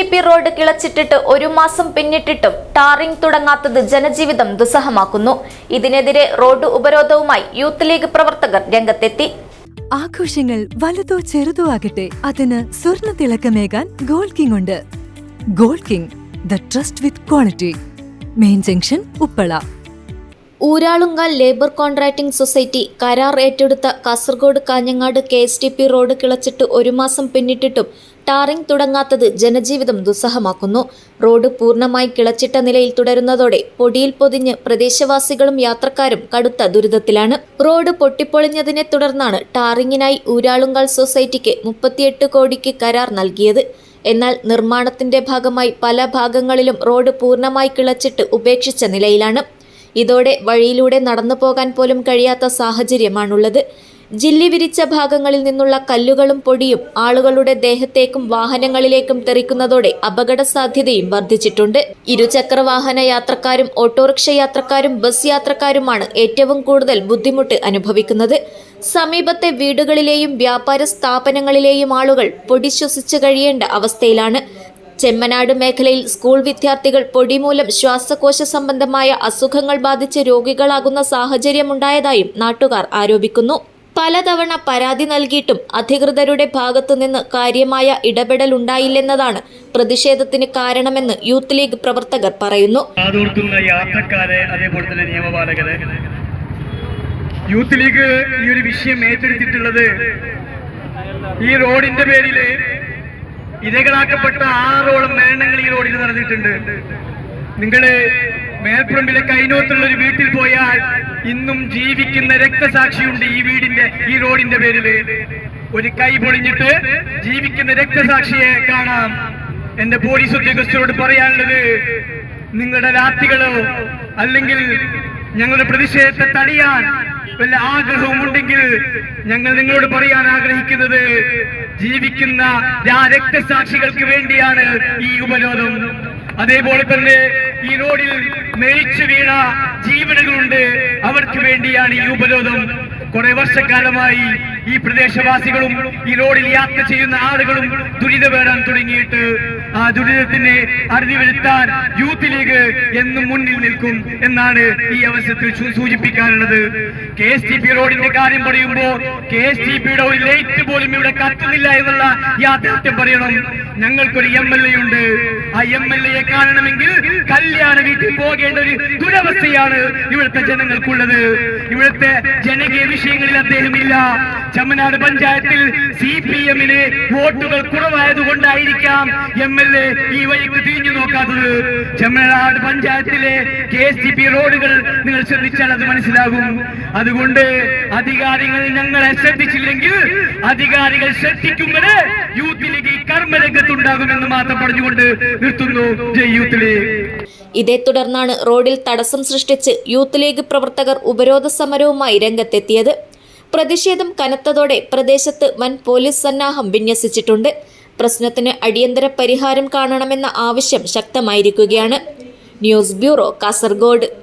P road കിളച്ചിട്ടിട്ട് ഒരു മാസം പിന്നിട്ടിട്ടും ടാറിംഗ് തുടങ്ങാത്തത് ജനജീവിതം ദുസ്സഹമാക്കുന്നു. ഇതിനെതിരെ റോഡ് ഉപരോധവുമായി യൂത്ത് ലീഗ് പ്രവർത്തകർ രംഗത്തെത്തി. ആഘോഷങ്ങൾ വലുതോ ചെറുതോ ആകട്ടെ അതിന് സ്വർണ തിളക്കമേകാൻ ഗോൾഡ് കിങ് ഉണ്ട്. Gold king the trust with quality. Main junction Uppala. Uralungal labour contracting society കരാർ ഏറ്റെടുത്ത Kasaragod Kanhangad K S T P road കിളച്ചിട്ട് ഒരു മാസം പിന്നിട്ടിട്ടും ടാറിംഗ് തുടങ്ങാത്തത് ജനജീവിതം ദുസ്സഹമാക്കുന്നു. റോഡ് പൂർണമായി കിളച്ചിട്ട നിലയിൽ തുടരുന്നതോടെ പൊടിയിൽ പൊതിഞ്ഞ് പ്രദേശവാസികളും യാത്രക്കാരും കടുത്ത ദുരിതത്തിലാണ്. റോഡ് പൊട്ടിപ്പൊളിഞ്ഞതിനെ തുടർന്നാണ് ടാറിങ്ങിനായി ഊരാളുങ്കാൽ സൊസൈറ്റിക്ക് മുപ്പത്തിയെട്ട് കോടിക്ക് കരാർ നൽകിയത്. എന്നാൽ നിർമ്മാണത്തിന്റെ ഭാഗമായി പല ഭാഗങ്ങളിലും റോഡ് പൂർണമായി കിളച്ചിട്ട് ഉപേക്ഷിച്ച നിലയിലാണ്. ഇതോടെ വഴിയിലൂടെ നടന്നു പോകാൻ പോലും കഴിയാത്ത സാഹചര്യമാണുള്ളത്. ജില്ലി വിരിച്ച ഭാഗങ്ങളിൽ നിന്നുള്ള കല്ലുകളും പൊടിയും ആളുകളുടെ ദേഹത്തേക്കും വാഹനങ്ങളിലേക്കും തെറിക്കുന്നതോടെ അപകട സാധ്യതയും വർദ്ധിച്ചിട്ടുണ്ട്. ഇരുചക്ര വാഹന യാത്രക്കാരും ഓട്ടോറിക്ഷ യാത്രക്കാരും ബസ് യാത്രക്കാരുമാണ് ഏറ്റവും കൂടുതൽ ബുദ്ധിമുട്ട് അനുഭവിക്കുന്നത്. സമീപത്തെ വീടുകളിലെയും വ്യാപാര സ്ഥാപനങ്ങളിലെയും ആളുകൾ പൊടി ശ്വസിച്ചു കഴിയേണ്ട അവസ്ഥയിലാണ്. ചെമ്മനാട് മേഖലയിൽ സ്കൂൾ വിദ്യാർത്ഥികൾ പൊടിമൂലം ശ്വാസകോശ സംബന്ധമായ അസുഖങ്ങൾ ബാധിച്ച് രോഗികളാകുന്ന സാഹചര്യമുണ്ടായതായും നാട്ടുകാർ ആരോപിക്കുന്നു. പലതവണ പരാതി നൽകിയിട്ടും അധികൃതരുടെ ഭാഗത്തുനിന്ന് കാര്യമായ ഇടപെടൽ ഉണ്ടായില്ലെന്നതാണ് പ്രതിഷേധത്തിന് കാരണമെന്ന് യൂത്ത് ലീഗ് പ്രവർത്തകർ പറയുന്നു. യാത്രക്കാരെ അതേപോലെ തന്നെ നിയമപാലകരെ. യൂത്ത് ലീഗ് ഈ ഒരു വിഷയം ഏറ്റെടുത്തിട്ടുള്ളത് ഈ റോഡിന്റെ പേരിൽ ഇരകളാക്കപ്പെട്ട ആറോളം മരണങ്ങൾ ഈ റോഡിൽ നടന്നിട്ടുണ്ട്. നിങ്ങൾ മേൽപ്പുറമ്പിലെ കൈനോത്തുള്ള ഒരു വീട്ടിൽ പോയാൽ ഇന്നും ജീവിക്കുന്ന രക്തസാക്ഷിയുണ്ട് ഈ വീടിന്റെ ഈ റോഡിന്റെ പേരിൽ. ഒരു കൈ പൊളിഞ്ഞിട്ട് ജീവിക്കുന്ന രക്തസാക്ഷിയെ കാണാം. എന്റെ പോലീസ് ഉദ്യോഗസ്ഥരോട് പറയാനുള്ളത് നിങ്ങളുടെ രാത്രികളോ അല്ലെങ്കിൽ ഞങ്ങളുടെ പ്രതിഷേധത്തെ തടിയാൻ വല്ല ആഗ്രഹവും ഉണ്ടെങ്കിൽ ഞങ്ങൾ നിങ്ങളോട് പറയാൻ ആഗ്രഹിക്കുന്നത് ജീവിക്കുന്ന ആ രക്തസാക്ഷികൾക്ക് വേണ്ടിയാണ് ഈ ഉപരോധം. അതേപോലെ തന്നെ ഈ റോഡിൽ മരിച്ചു വീണ ജീവനുകളുണ്ട്. അവർക്ക് വേണ്ടിയാണ് ഈ ഉപരോധം. കുറെ വർഷക്കാലമായി ഈ പ്രദേശവാസികളും ഈ റോഡിൽ യാത്ര ചെയ്യുന്ന ആളുകളും ദുരിതപേടാൻ തുടങ്ങിയിട്ട് ആ ദുരിതത്തിനെ അറുതി വരുത്താൻ യൂത്ത് ലീഗ് എന്നും മുന്നിൽ നിൽക്കും എന്നാണ് ഈ അവസരത്തിൽ സൂചിപ്പിക്കാനുള്ളത്. കെ എസ് ടി പി റോഡിന്റെ കാര്യം പറയുമ്പോൾ കെ എസ് ടി പിയുടെ ഒരു ലൈറ്റ് പോലും ഇവിടെ കത്തുന്നില്ല എന്നുള്ള യാഥാർത്ഥ്യം പറയണം. ഞങ്ങൾക്കൊരു എം എൽ എ ഉണ്ട്. ആ എം എൽ കാണണമെങ്കിൽ കല്യാണ വീട്ടിൽ പോകേണ്ട ഒരു ദുരവസ്ഥയാണ് ഇവിടുത്തെ ജനങ്ങൾക്കുള്ളത്. ഇവിടുത്തെ ജനകീയ വിഷയങ്ങളിൽ അദ്ദേഹമില്ല. ചമ്മനാട് പഞ്ചായത്തിൽ സി പി എമ്മിന് വോട്ടുകൾ കുറവായത് കൊണ്ടായിരിക്കാം എം എൽ എ ഈ വഴിക്ക് നോക്കാത്തത് ചെമ്മനാട് പഞ്ചായത്തിലെ കെ എസ് ടി പി റോഡുകൾ നിങ്ങൾ ശ്രദ്ധിച്ചാൽ അത് മനസ്സിലാകും. അതുകൊണ്ട് അധികാരികൾ ഞങ്ങളെ ശ്രദ്ധിച്ചില്ലെങ്കിൽ അധികാരികൾ ശ്രദ്ധിക്കുമ്പോൾ യൂത്ത് ലീഗ് കർമ്മരംഗത്തുണ്ടാകുമെന്ന് മാത്രം പറഞ്ഞുകൊണ്ട് നിർത്തുന്നു. ജയ് യൂത്ത് ലീഗ് ഇതേ തുടർന്നാണ് റോഡിൽ തടസ്സം സൃഷ്ടിച്ച് യൂത്ത് ലീഗ് പ്രവർത്തകർ ഉപരോധ സമരവുമായി രംഗത്തെത്തിയത്. പ്രതിഷേധം കനത്തതോടെ പ്രദേശത്ത് വൻ പോലീസ് സന്നാഹം വിന്യസിച്ചിട്ടുണ്ട്. പ്രശ്നത്തിന് അടിയന്തര പരിഹാരം കാണണമെന്ന ആവശ്യം ശക്തമായിരിക്കുകയാണ്. News bureau Kasaragod.